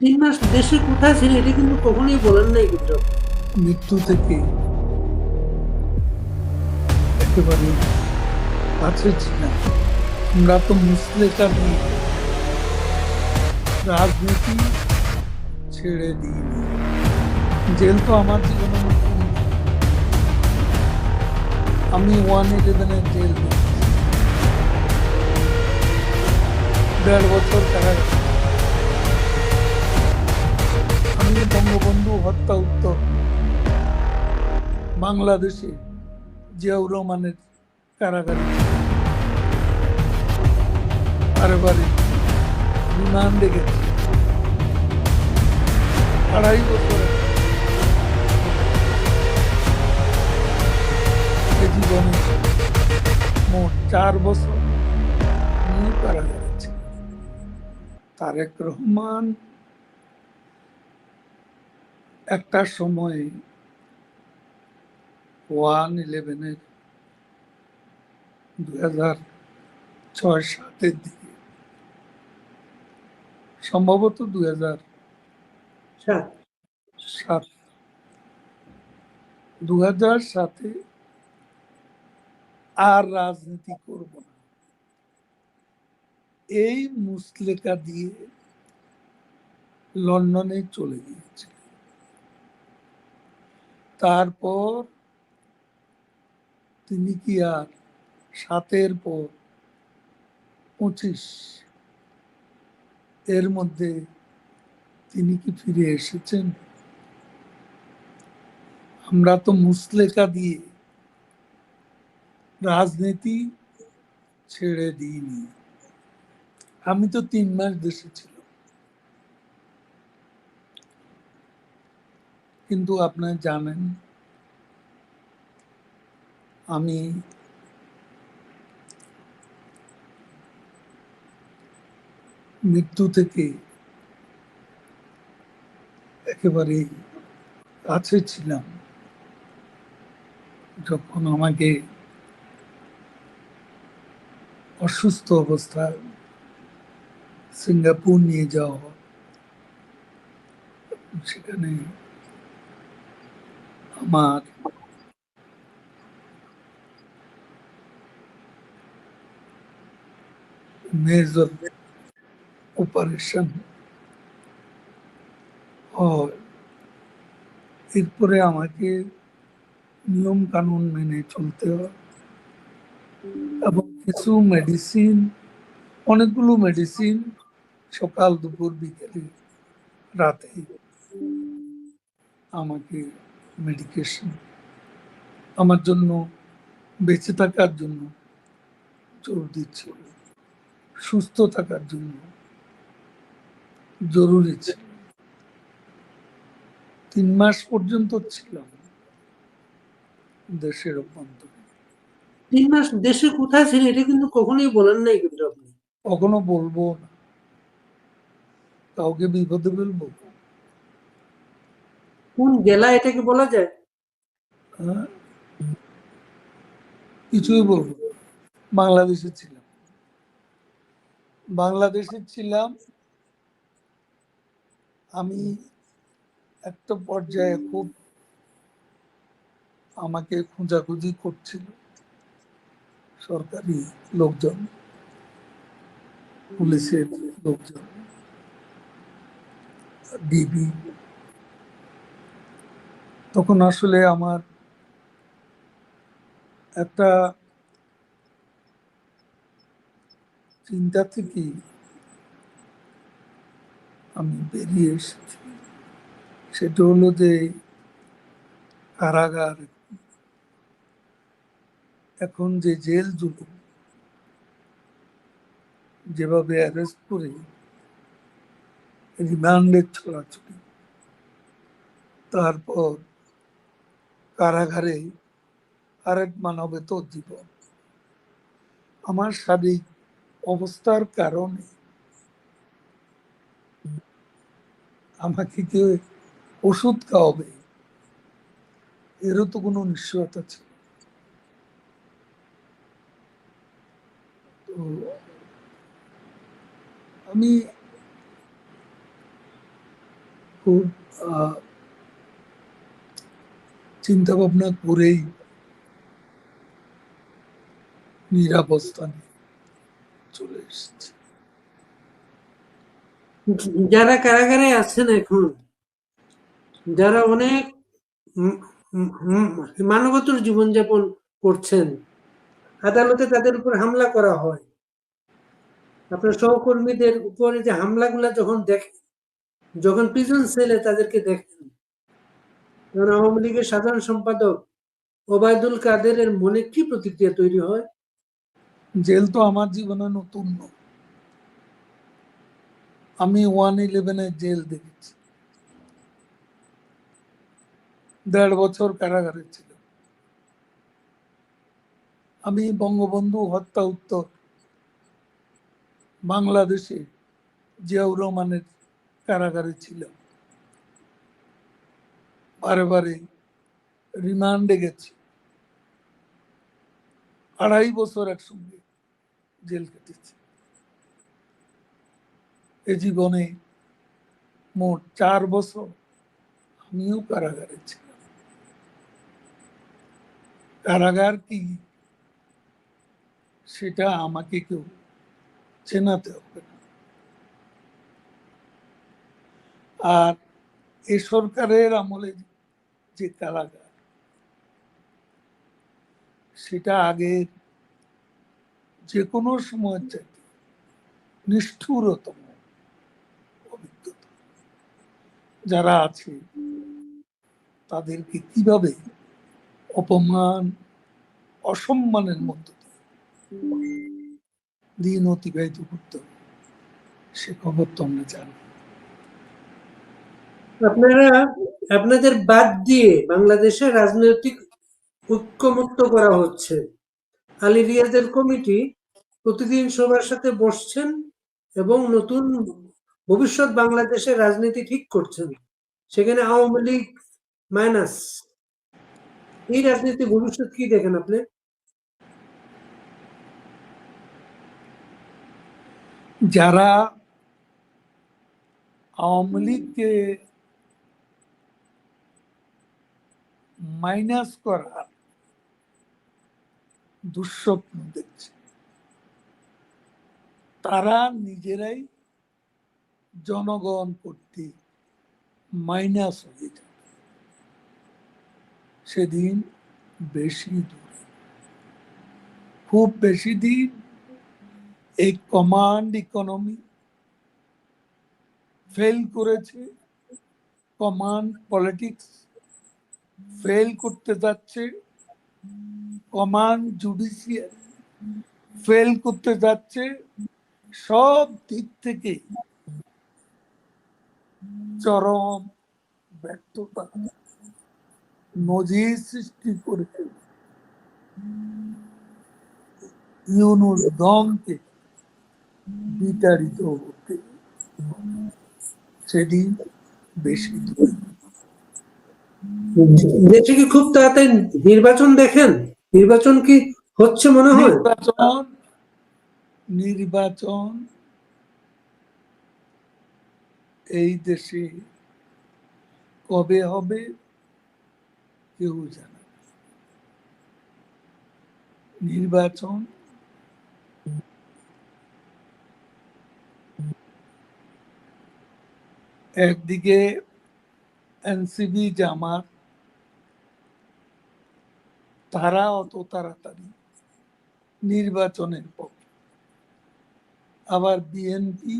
তিন মাস দেশে কোথায় ছিলেন, এটা কিন্তু কখনোই বলেন নাই মৃত্যু থেকে একেবারে কাছে ছিলাম আমরা তো মুসলেকা নিয়ে রাজনীতি ছেড়ে দিইনি। জেল তো আমার জীবনে আমি ওয়ান ইলেভেনের জেল দেড় বছর কারাগারে। আমি বঙ্গবন্ধু হত্যা উত্তর। বাংলাদেশে জিয়াউর রহমানের কারাগারে। বারে রিমান্ডে গেছি আড়াই বছর জীবনে মোট চার বছর কারাগারে তারেক রহমান একটা সময়ে ওয়ান ইলেভেনের দু হাজার ছয় সাতের দিকে সম্ভবত দু হাজার সাত। দু হাজার সাতে আর রাজনীতি করব না। এই মুসলেকা দিয়ে লন্ডনে চলে গিয়েছে। তারপর তিনি কি আর? সাতের পর পঁচিশ। এর মধ্যে তিনি কি ফিরে এসেছেন? আমরা তো মুসলেকা দিয়ে রাজনীতি ছেড়ে দিইনি। আমি তো তিন মাস দেশে ছিল কিন্তু আপনারা জানেন, আমি মৃত্যু থেকে একেবারে কাছে ছিলাম যখন আমাকে অসুস্থ অবস্থায় সিঙ্গাপুর নিয়ে যাওয়া। সেখানে আমার মেজর অপারেশন এরপরে আমাকে নিয়ম কানুন মেনে চলতে হয় এবং কিছু মেডিসিন অনেকগুলো মেডিসিন সকাল, দুপুর, বিকেলে, রাতে আমাকে মেডিকেশন আমার জন্য বেঁচে থাকার জন্য জোর দিচ্ছিল সুস্থ থাকার জন্য জরুরি ছিল। তিন মাস পর্যন্ত ছিলাম দেশের অভ্যন্তরে। তিন মাস দেশে কোথায় ছিলেন এটা কিন্তু কখনোই বলেন নাই কিন্তু আপনি। কখনো বলব না। কাউকে বিপদে ফেলব। কোন জেলা এটাকে বলা যায় হ্যাঁ? কিছুই বলব। বাংলাদেশে ছিলাম বাংলাদেশে ছিলাম, আমি একটা পর্যায়ে খুব আমাকে খোঁজাখুঁজি করছিল সরকারি লোকজন, পুলিশের লোকজন, ডিবি তখন আসলে আমার একটা চিন্তা থেকে আমি বেরিয়ে এসেছি। সেটা হলো যে কারাগার। এখন যে জেল জুলুম যেভাবে অ্যারেস্ট করে রিমান্ডের ছড়াছড়ি, তারপর কারাগারে আরেক মানবেতর জীবন। আমার শারীরিক অবস্থার কারণে আমাকে কেউ ওষুধ খাওয়াবে, এরও তো কোনো নিশ্চয়তা ছিল তো আমি খুব চিন্তা ভাবনা করেই নিরাবস্থানে চলে এসেছে। যারা কারাগারে আছেন এখন, যারা অনেক মানবতর জীবনযাপন করছেন, আদালতে তাদের উপর হামলা করা হয়। আপনার সহকর্মীদের উপরে যে হামলাগুলা যখন দেখেন যখন প্রিজন সেলে তাদেরকে দেখেন তখন আওয়ামী লীগের সাধারণ সম্পাদক ওবায়দুল কাদেরের মনে কি প্রতিক্রিয়া তৈরি হয়? জেল তো আমার জীবনে নতুন নয়। আমি ওয়ান ইলেভেনের জেল দেখেছি। দেড় বছর কারাগারে ছিল আমি বঙ্গবন্ধু হত্যা উত্তর বাংলাদেশে জিয়াউর রহমানের কারাগারে ছিলাম। বারে বারে রিমান্ডে গেছি। আড়াই বছর একসঙ্গে জেল কেটেছি। এ জীবনে মোট চার বছর আমিও কারাগারে ছিলাম। কারাগার কি? সেটা আমাকে কেউ চেনাতে হবে না। আর এ সরকারের আমলে যে কারাগার সেটা আগের যে কোনো সময়ের চাইতে নিষ্ঠুরতম অভিজ্ঞতা। যারা আছে, তাদেরকে কীভাবে অপমান, অসম্মানের মধ্য দিয়ে দিন অতিবাহিত করতে হবে, সে খবর তো আমরা জানি। আপনারা আপনাদের বাদ দিয়ে বাংলাদেশে রাজনৈতিক ঐক্যমুক্ত করা হচ্ছে। আলী রিয়াজের কমিটি প্রতিদিন সবার সাথে বসছেন এবং নতুন ভবিষ্যৎ বাংলাদেশের রাজনীতি ঠিক করছেন। সেখানে আওয়ামী লীগ মাইনাস। এই রাজনীতি ভবিষ্যৎ কি দেখেন আপনি? যারা আওয়ামী লীগকে মাইনাস করার দুঃস্বপ্ন দেখছে। তারা নিজেরাই জনগণ কর্তৃক মাইনাস হয়ে যাবে। সেদিন বেশি দূরে। খুব বেশি দিন এই কমান্ড ইকোনমি ফেল করেছে। কমান্ড পলিটিক্স ফেল করতে যাচ্ছে, কমান্ড জুডিশিয়ারি। ফেল করতে যাচ্ছে, সব দিক থেকে চরম ব্যর্থতা নজির সৃষ্টি করেছে। ইউনুস দমকে বিতাড়িত হতে সেদিন বেশি দূরে। দেশে কি খুব তাড়াতাড়ি নির্বাচন দেখেন? নির্বাচন কি হচ্ছে মনে হয়? নির্বাচন নির্বাচন এই দেশে কবে হবে কেউ জানে নির্বাচন একদিকে এনসিবি, জামাত, তারা অত তাড়াতাড়ি নির্বাচনের পক্ষে আবার বিএনপি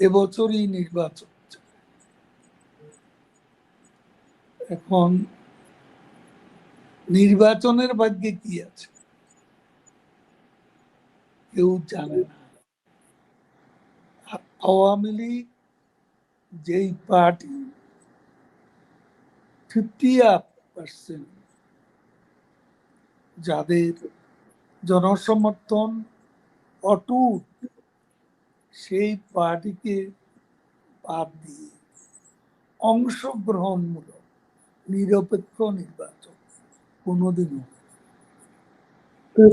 এবছরই নির্বাচন এখন নির্বাচনের ভাগ্যে কি আছে? কেউ জানে না। আওয়ামী লীগ যেই পার্টি ফিফটি পার্সেন্ট যাদের জনসমর্থন অটুট, সেই পার্টিকে বাদ দিয়ে অংশগ্রহণমূলক নিরপেক্ষ নির্বাচন কোনোদিনও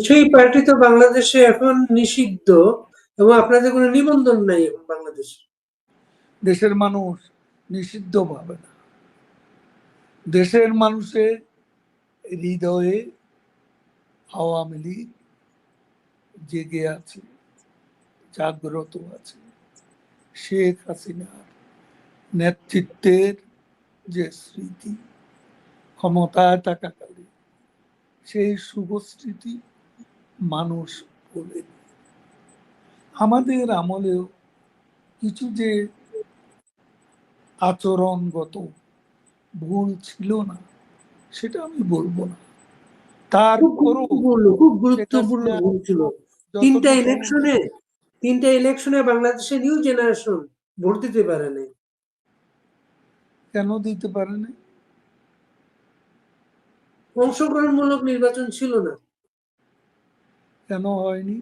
সেই পার্টি তো বাংলাদেশে এখন নিষিদ্ধ এবং আপনাদের কোনো নিবন্ধন নাই এখন বাংলাদেশে? দেশের মানুষ নিষিদ্ধ পাবে না। দেশের মানুষের হৃদয়ে আওয়ামী লীগ জেগে আছে, জাগ্রত আছে। শেখ হাসিনার নেতৃত্বের যে স্মৃতি, ক্ষমতায় থাকাকালে সেই শুভ স্মৃতি মানুষ বলে আমাদের আমলেও কিছু যে আচরণগত ভুল ছিল না সেটা আমি বলব না। তারপরও খুব গুরুত্বপূর্ণ ভুল ছিল। তিনটা ইলেকশনে তিনটা ইলেকশনে বাংলাদেশে নিউ জেনারেশন ভোট দিতে পারে নাই। কেন দিতে পারে না অংশগ্রহণমূলক নির্বাচন ছিল না। কেন হয়নি?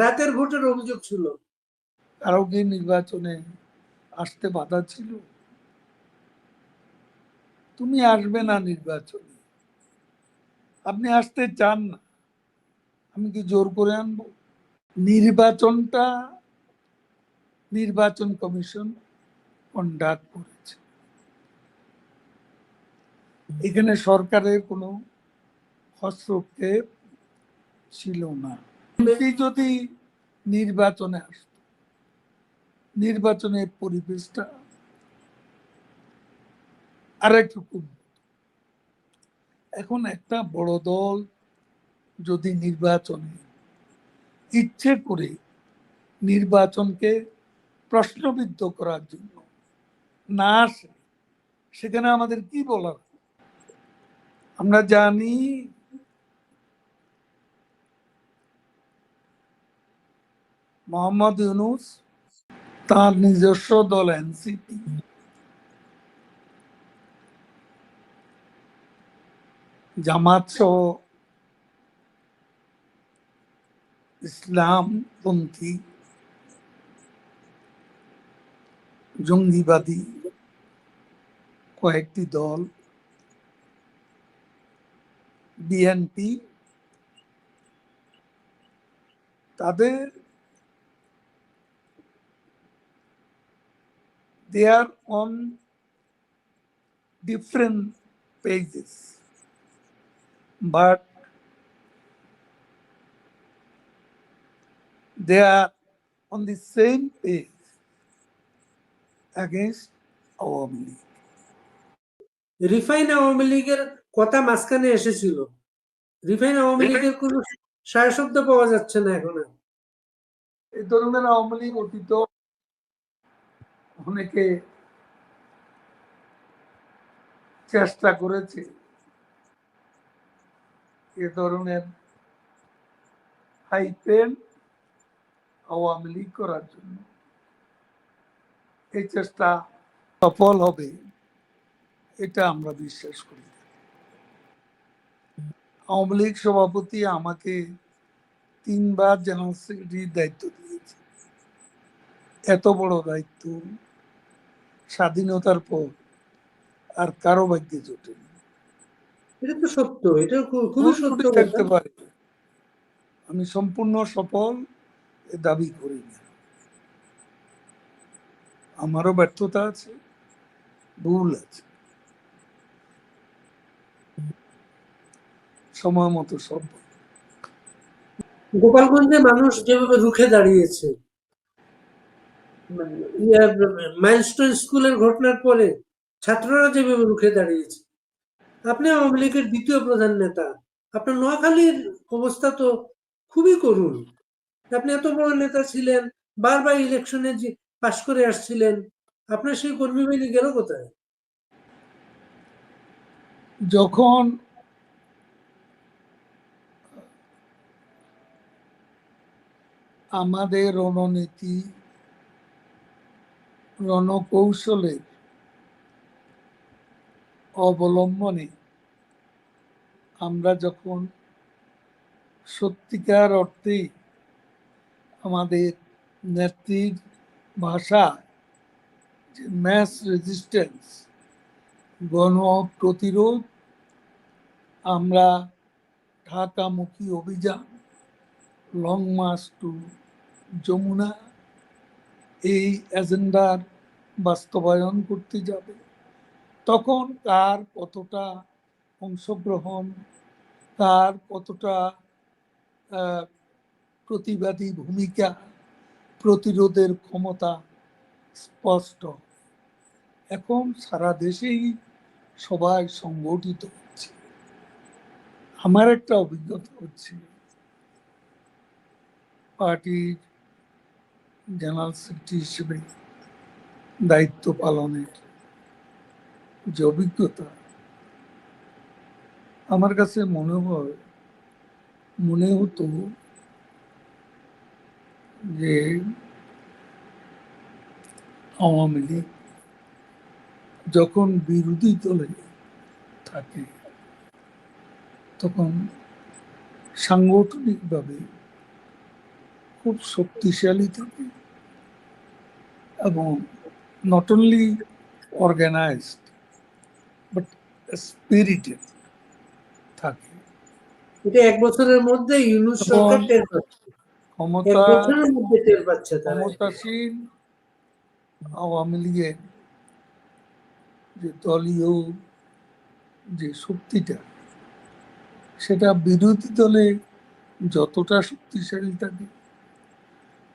রাতের ভোটের অভিযোগ ছিল। কি নির্বাচনে আসতে বাধা ছিল? তুমি আসবে না নির্বাচনে। আপনি আসতে চান না। আমি কি জোর করে আনব? নির্বাচনটা নির্বাচন কমিশন কন্ডাক্ট করেছে। এখানে সরকারের কোনো হস্তক্ষেপ ছিল না। যদি নির্বাচনে আসত নির্বাচনের পরিবেশটা আর একটু এখন একটা বড় দল যদি নির্বাচনে ইচ্ছে করে নির্বাচনকে প্রশ্নবিদ্ধ করার জন্য না আসে, সেখানে আমাদের কি বলার? আমরা জানি মোহাম্মদ ইউনুস তার নিজস্ব দল এনসিপি। জামাত সহ ইসলামপন্থী জঙ্গিবাদী কয়েকটি দল বিএনপি তাদের they are on different pages but they are on the same page against Awami League. Refine Awami লীগের কথা মাঝখানে এসেছিল রিফাইন আওয়ামী লীগের কোনো সায় পাওয়া যাচ্ছে না এখন এই ধরনের আওয়ামী লীগ অতীত অনেকে চেষ্টা করেছে এ ধরনের হাইপেন আওয়ামী লীগ করার জন্য। এই চেষ্টা সফল হবে, এটা আমরা বিশ্বাস করি। আওয়ামী লীগ সভাপতি আমাকে তিনবার জেনারেল সেক্রেটারির দায়িত্ব দিয়েছে। এত বড় দায়িত্ব স্বাধীনতার পর আর কারও ভাগ্যে জোটেনি এটা তো সত্য এটা খুবই সত্য থাকতে পারে। আমি সম্পূর্ণ সফল দাবি করি না। আমারও ব্যর্থতা আছে ভুল আছে। সময় মতো সব গোপালগঞ্জে মানুষ যেভাবে রুখে দাঁড়িয়েছে মাইলস্টোন স্কুলের ঘটনার পরে ছাত্ররা যেভাবে রুখে দাঁড়িয়েছে। আপনি আওয়ামী লীগের দ্বিতীয় প্রধান নেতা। আপনার নোয়াখালীর অবস্থা তো খুবই করুণ। আপনি এত বড় নেতা ছিলেন, বারবার ইলেকশনে পাশ করে আসছিলেন, আপনার সেই কর্মী বাহিনী গেল কোথায়? যখন আমাদের রণনীতি রণকৌশলের অবলম্বনে আমরা যখন সত্যিকার অর্থে আমাদের নেত্রীর ভাষা, যে ম্যাস রেজিস্ট্যান্স গণ প্রতিরোধ, আমরা ঢাকামুখী অভিযান লং মার্চ টু যমুনা, এই এজেন্ডার বাস্তবায়ন করতে যাবে। তখন কার কতটা অংশগ্রহণ কার কতটা প্রতিবাদী ভূমিকা, প্রতিরোধের ক্ষমতা স্পষ্ট। এখন সারা দেশেই সবাই সংগঠিত হচ্ছে। আমার একটা অভিজ্ঞতা হচ্ছে, পার্টির জেনারেল সেক্রেটারি হিসেবে দায়িত্ব পালনের যে অভিজ্ঞতা, আমার কাছে মনে হয়, মনে হতো যে আওয়ামী লীগ যখন বিরোধী দলে থাকে, তখন সাংগঠনিকভাবে খুব শক্তিশালী থাকে এবং not only organized but spirited থাকে। এটা এক বছরের মধ্যে ইউনুস সরকার টের পাচ্ছে। ক্ষমতা বছরের মধ্যে টের পাচ্ছে তারা। ক্ষমতাসীন আওয়ামী লীগের যে দলীয় যে শক্তিটা সেটা বিরোধী দলে যতটা শক্তিশালী থাকে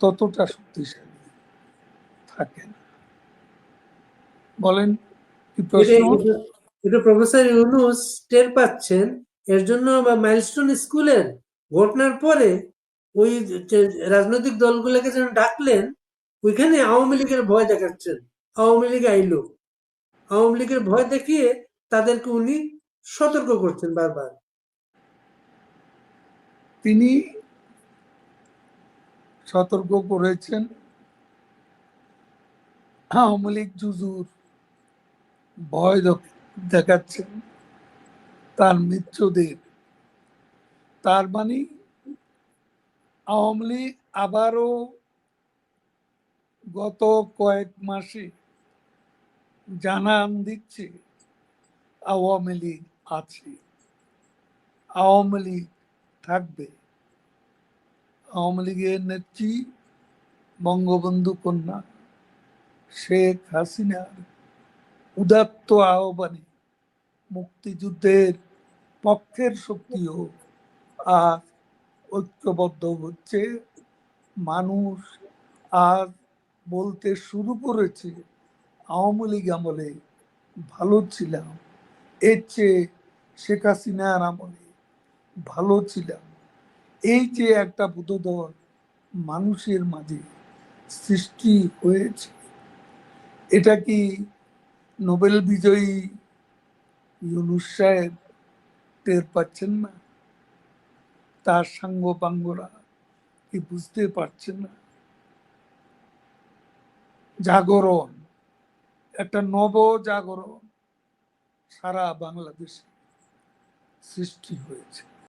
ততটা শক্তিশালী থাকে না। বলেন এটা- প্রফেসর ইউনুস টের পাচ্ছেন এর জন্য মাইলস্টোন স্কুলের ঘটনার পরে ওই রাজনৈতিক দলগুলোকে যেন ডাকলেন ওইখানে আওয়ামী লীগের ভয় দেখাচ্ছেন। আওয়ামী লীগ আইলো। আওয়ামী লীগের ভয় দেখিয়ে তাদেরকে উনি সতর্ক করছেন বারবার। তিনি সতর্ক করেছেন। আওয়ামী লীগ জুজুর ভয় দেখ- দেখাচ্ছেন তার মিত্রদের তার মানে আওয়ামী লীগ আবারও গত কয়েক মাসে জানান দিচ্ছে আওয়ামী লীগ আছে, আওয়ামী লীগ থাকবে। আওয়ামী লীগের নেত্রী বঙ্গবন্ধু কন্যা শেখ হাসিনার উদাত্ত আহ্বানে মুক্তিযুদ্ধের পক্ষের শক্তিও আজ ঐক্যবদ্ধ হচ্ছে। মানুষ আজ বলতে শুরু করেছে, আওয়ামী লীগ আমলে ভালো ছিলাম, এর চেয়ে শেখ হাসিনার আমলে ভালো ছিলাম। এই যে একটা বোধোদয় মানুষের মাঝে সৃষ্টি হয়েছে, এটা কি নোবেল বিজয়ী ইউনুস সাহেব টের পাচ্ছেন না। তার সাঙ্গ পাঙ্গরা কি বুঝতে পারছেন না? জাগরণ, একটা নব জাগরণ সারা বাংলাদেশে সৃষ্টি হয়েছে।